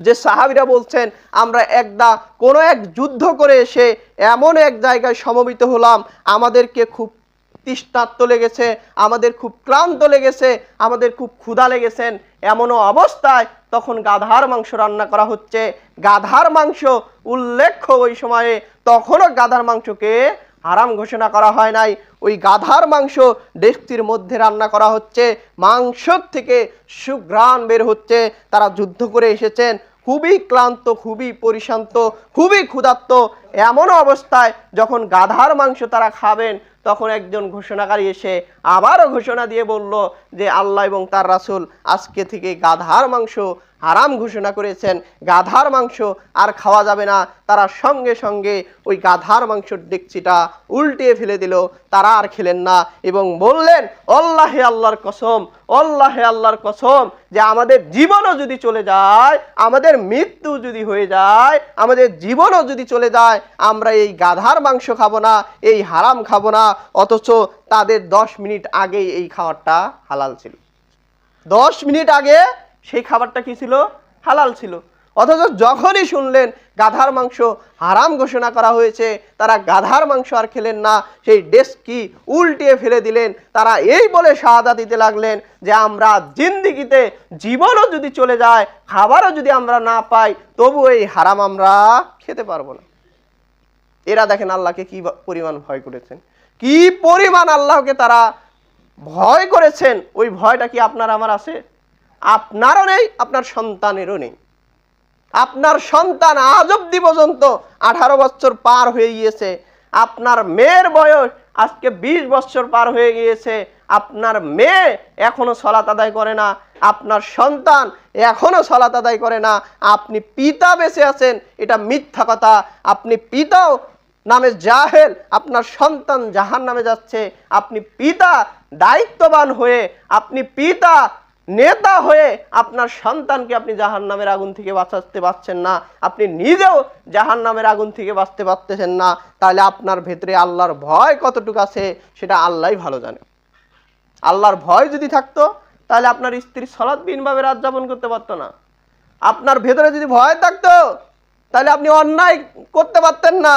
যে সাহাবিরা বলছেন, আমরা একদা কোনো এক যুদ্ধ করে এসে এমন এক জায়গায় সমবেত হলাম। আমাদেরকে খুব তৃষ্ণার্ত লেগেছে, আমাদের খুব ক্লান্ত লেগেছে, আমাদের খুব ক্ষুধা লেগেছেন। এমনও অবস্থায় তখন গাধার মাংস রান্না করা হচ্ছে। গাধার মাংস উল্লেখ্য ওই সময়ে তখনও গাধার মাংসকে হারাম ঘোষণা করা হয় নাই। ওই গাধার মাংস ডেস্কটির মধ্যে রান্না করা হচ্ছে। মাংস থেকে সুগ্রাণ বের হচ্ছে। তারা যুদ্ধ করে এসেছেন। খুবই ক্লান্ত, খুবই পরিশান্ত, খুবই ক্ষুধার্ত এমন অবস্থায় যখন গাধার মাংস তারা খাবেন, তখন একজন ঘোষণাকারী এসে আবারও ঘোষণা দিয়ে বলল যে আল্লাহ এবং তার রাসুল আজকে থেকে গাধার মাংস হারাম ঘোষণা করেছেন, গাধার মাংস আর খাওয়া যাবে না। তারা সঙ্গে সঙ্গে ওই গাধার মাংসর ডেকচিটা উল্টিয়ে ফেলে দিল। তারা আর খেলেন না এবং বললেন অল্লাহে আল্লাহর কসম অল্লাহে আল্লাহর কসম যে আমাদের জীবনও যদি চলে যায়, আমাদের মৃত্যু যদি হয়ে যায়, আমাদের জীবনও যদি চলে যায়, আমরা এই গাধার মাংস খাব না, এই হারাম খাব না, অথচ তাদের দশ মিনিট আগেই এই খাবারটা হালাল ছিল। দশ মিনিট আগে সেই খাবারটা কি ছিল? হালাল ছিল। অথচ যখনই শুনলেন গাধার মাংস হারাম ঘোষণা করা হয়েছে, তারা গাধার মাংস আর খেলেন না, সেই ডেস্কি উল্টিয়ে ফেলে দিলেন। তারা এই বলে শাহাদা দিতে লাগলেন যে, আমরা জিন্দিগিতে জীবনও যদি চলে যায়, খাবারও যদি আমরা না পাই, তবু এই হারাম আমরা খেতে পারব না। এরা দেখেন আল্লাহকে কি পরিমাণ ভয় করেছেন। কি পরিমাণ আল্লাহকে তারা ভয় করেছেন, ওই ভয়টা কি আপনার আমার আছে? আপনারও নেই, আপনার সন্তানেরও নেই। আপনার সন্তান আজ অব্দি পর্যন্ত আঠারো বছর পার হয়ে গিয়েছে। আপনার মেয়ের বয়স আজকে বিশ বছর পার হয়ে গিয়েছে। আপনার মেয়ে এখনও সলাত আদায় করে না। আপনার সন্তান এখনও সলাত আদায় করে না। আপনি পিতা বেঁচে আছেন, এটা মিথ্যা কথা। আপনি পিতাও নামে জাহেল, আপনার সন্তান জাহান নামে যাচ্ছে। আপনি পিতা দায়িত্ববান হয়ে, আপনি পিতা নেতা হয়ে আপনার সন্তানকে আপনি জাহান নামের আগুন থেকে বাঁচাতে পারছেন না, আপনি নিজেও জাহান নামের আগুন থেকে বাঁচতে পারতেছেন না, তাহলে আপনার ভেতরে আল্লাহর ভয় কতটুকু আছে সেটা আল্লাহই ভালো জানে। আল্লাহর ভয় যদি থাকতো, তাহলে আপনার স্ত্রী সলাৎ বিনভাবে রাত যাপন করতে পারতো না। আপনার ভেতরে যদি ভয় থাকতো, তাহলে আপনি অন্যায় করতে পারতেন না।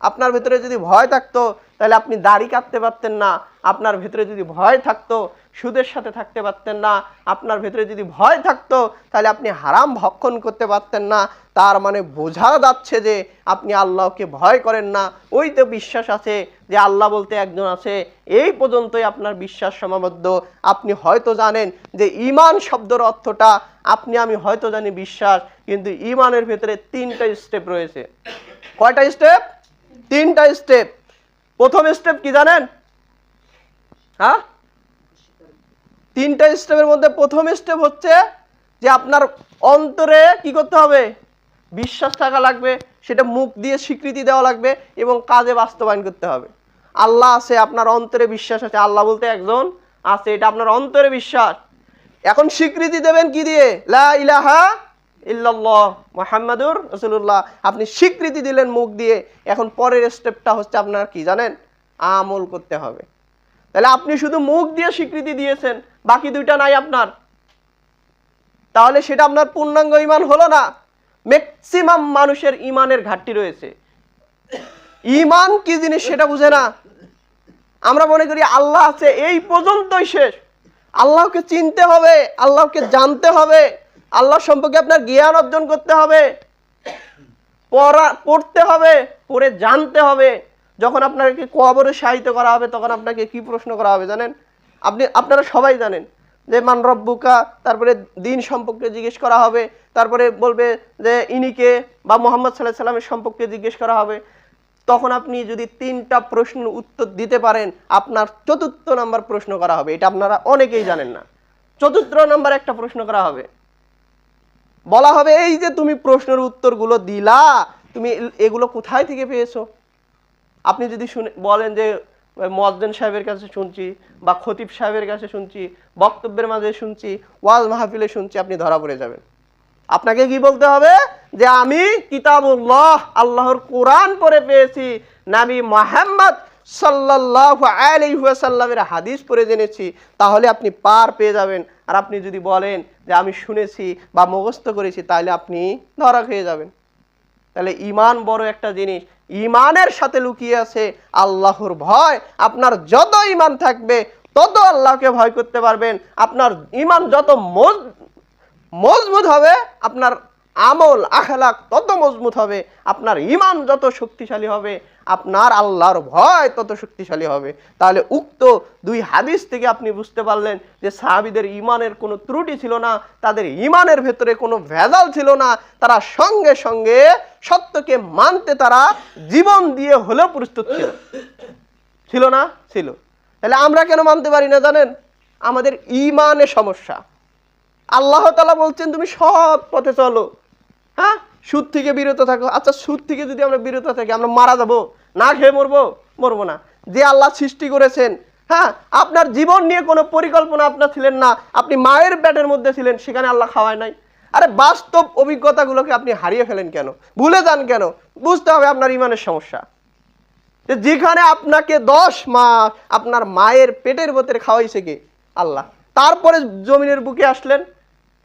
আপনার ভেতরে যদি ভয় থাকতো তাহলে আপনি দাড়ি কাটতে পারতেন না, আপনার ভেতরে যদি ভয় থাকতো, সুদের সাথে থাকতে পারতেন না, আপনার ভেতরে যদি ভয় থাকতো, তাহলে আপনি হারাম ভক্ষণ করতে পারতেন না। তার মানে বোঝা যাচ্ছে যে আপনি আল্লাহকে ভয় করেন না। ওই তো বিশ্বাস আছে যে আল্লাহ বলতে একজন আছে। এই পর্যন্তই আপনার বিশ্বাস সমাবদ্ধ। আপনি হয়তো জানেন যে ইমান শব্দের অর্থটা, আপনি, আমি হয়তো জানি বিশ্বাস, কিন্তু ইমানের ভেতরে তিনটা স্টেপ রয়েছে। কয়টা স্টেপ তিনটা স্টেপ প্রথম স্টেপ কি জানেন? হ্যাঁ? তিনটা স্টেপের মধ্যে প্রথম স্টেপ হচ্ছে যে আপনার অন্তরে কি করতে হবে? বিশ্বাস থাকা লাগবে, সেটা মুখ দিয়ে স্বীকৃতি দেওয়া লাগবে এবং কাজে বাস্তবায়ন করতে হবে। আল্লাহ আছে, আপনার অন্তরে বিশ্বাস আছে। আল্লাহ বলতে একজন আছে, এটা আপনার অন্তরে বিশ্বাস। এখন স্বীকৃতি দেবেন কি দিয়ে? লা ইলাহা ইল্লাল্লাহ মুহাম্মাদুর রাসূলুল্লাহ। আপনি স্বীকৃতি দিলেন মুখ দিয়ে, এখন পরের স্টেপটা হচ্ছে আপনার কি জানেন? আমল করতে হবে। তাহলে আপনি শুধু মুখ দিয়ে স্বীকৃতি দিয়েছেন, বাকি দুইটা নাই আপনার। তাহলে সেটা আপনার পূর্ণাঙ্গ ইমান হলো না। ম্যাক্সিমাম মানুষের ইমানের ঘাটতি রয়েছে। ইমান কি জিনিস সেটা বুঝে না। আমরা মনে করি আল্লাহ আছে, এই পর্যন্তই শেষ। আল্লাহকে চিনতে হবে, আল্লাহকে জানতে হবে। আল্লাহ সম্পর্কে আপনার জ্ঞান অর্জন করতে হবে। পড়া, পড়তে হবে, পড়ে জানতে হবে। যখন আপনাকে কবরে সাহিত্য করা হবে, তখন আপনাকে কি প্রশ্ন করা হবে জানেন? আপনি, আপনারা সবাই জানেন যে মান রব্বুকা, তারপরে দিন সম্পর্কে জিজ্ঞেস করা হবে, তারপরে বলবে যে ইনিকে বা মোহাম্মদ সাল্লাহ সাল্লামের সম্পর্কে জিজ্ঞেস করা হবে। তখন আপনি যদি তিনটা প্রশ্ন উত্তর দিতে পারেন, আপনার চতুর্থ নাম্বার প্রশ্ন করা হবে। এটা আপনারা অনেকেই জানেন না। চতুর্থ নাম্বার একটা প্রশ্ন করা হবে। বলা হবে, এই যে তুমি প্রশ্নের উত্তরগুলো দিলা, তুমি এগুলো কোথায় থেকে পেয়েছ? আপনি যদি শুনে, বলেন যে মজদেন সাহেবের কাছে শুনছি বা খতিব সাহেবের কাছে শুনছি, বক্তব্যের মাঝে শুনছি, ওয়াজ মাহফিলে শুনছি, আপনি ধরা পড়ে যাবেন। আপনাকে কি বলতে হবে? যে আমি কিতাবুল্লাহ, আল্লাহর কোরআন পরে পেয়েছি, নাবি মোহাম্মদ সাল্লাহ আলাইসাল্লামের হাদিস পড়ে জেনেছি, তাহলে আপনি পার পেয়ে যাবেন। আর আপনি যদি বলেন যে আমি শুনেছি বা মুখস্থ করেছি, তাহলে আপনি ধরা খেয়ে যাবেন। তাহলে ইমান বড় একটা জিনিস। ইমানের সাথে লুকিয়ে আছে আল্লাহর ভয়। আপনার যত ইমান থাকবে, তত আল্লাহকে ভয় করতে পারবেন। আপনার ইমান যত মজ- মজবুত হবে, আপনার আমল আখলাক তত মজবুত হবে, আপনার ইমান যত শক্তিশালী হবে, আপনার আল্লাহর ভয় তত শক্তিশালী হবে। তাহলে উক্ত দুই হাদিস থেকে আপনি বুঝতে পারলেন যে সাহাবিদের ইমানের কোনো ত্রুটি ছিল না, তাদের ইমানের ভেতরে কোনো ভেজাল ছিল না, তারা সঙ্গে সঙ্গে সত্যকে মানতে তারা জীবন দিয়ে হলেও প্রস্তুত ছিল। ছিল না? ছিল। তাহলে আমরা কেন মানতে পারি না জানেন? আমাদের ইমানের সমস্যা। আল্লাহ তালা বলছেন, তুমি সৎ পথে চলো। হ্যাঁ? সুদ থেকে বিরত থাকো। আচ্ছা সুদ থেকে যদি আমরা বিরত থাকি, আমরা মারা যাব? না খেয়ে মরবো? মরবো না। যে আল্লাহ সৃষ্টি করেছেন হ্যাঁ? আপনার জীবন নিয়ে কোনো পরিকল্পনা আপনার ছিলেন না। আপনি মায়ের পেটের মধ্যে ছিলেন, সেখানে আল্লাহ খাওয়ায় নাই। আরে, বাস্তব অভিজ্ঞতাগুলোকে আপনি হারিয়ে ফেলেন কেন? ভুলে যান কেন? বুঝতে হবে আপনার ইমানের সমস্যা। যে যেখানে আপনাকে দশ মাস আপনার মায়ের পেটের ভেতরে খাওয়াইছে কে? আল্লাহ। তারপরে জমিনের বুকে আসলেন,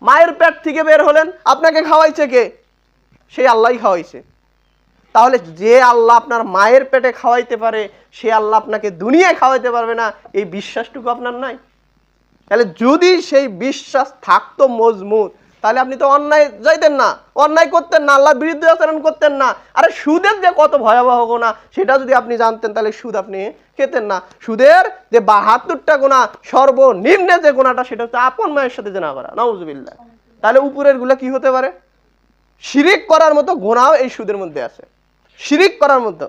মায়ের পেট থেকে বের হলেন, আপনাকে খাওয়াইছে কে? সেই আল্লাহই খাওয়াইছে। তাহলে যে আল্লাহ আপনার মায়ের পেটে খাওয়াইতে পারে, সে আল্লাহ আপনাকে দুনিয়ায় খাওয়াইতে পারবে না, এই বিশ্বাসটুকু আপনার নাই? তাহলে যদি সেই বিশ্বাস থাকতো মজবুত, তাহলে আপনি তো অন্যায় যাইতেন না, অন্যায় করতেন না আল্লাহ বিরুদ্ধে আচরণ করতেন না। আরে সুদের যে কত ভয়াবহ গোনা সেটা যদি আপনি জানতেন, তাহলে সুদ আপনি খেতেন না। সুদের যে বাহাত্তরটা গোনা সর্বনিম্নে যে গোনাটা সেটা হচ্ছে আপন মায়ের সাথে জেনা করা নওজুবিল্লাহ তাহলে উপরেরগুলা কি হতে পারে? শিরিক করার মতো গোনাও এই সুদের মধ্যে আছে। শিরিক করার মতো।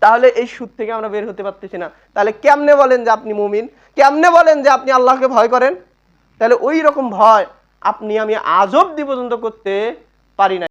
তাহলে এই সুদ থেকে আমরা বের হতে পারতেছি না। তাহলে কেমনে বলেন যে আপনি মুমিন? কেমনে বলেন যে আপনি আল্লাহকে ভয় করেন? তাহলে ওই রকম ভয় আপনি আমি আজব দি পর্যন্ত করতে পারি না।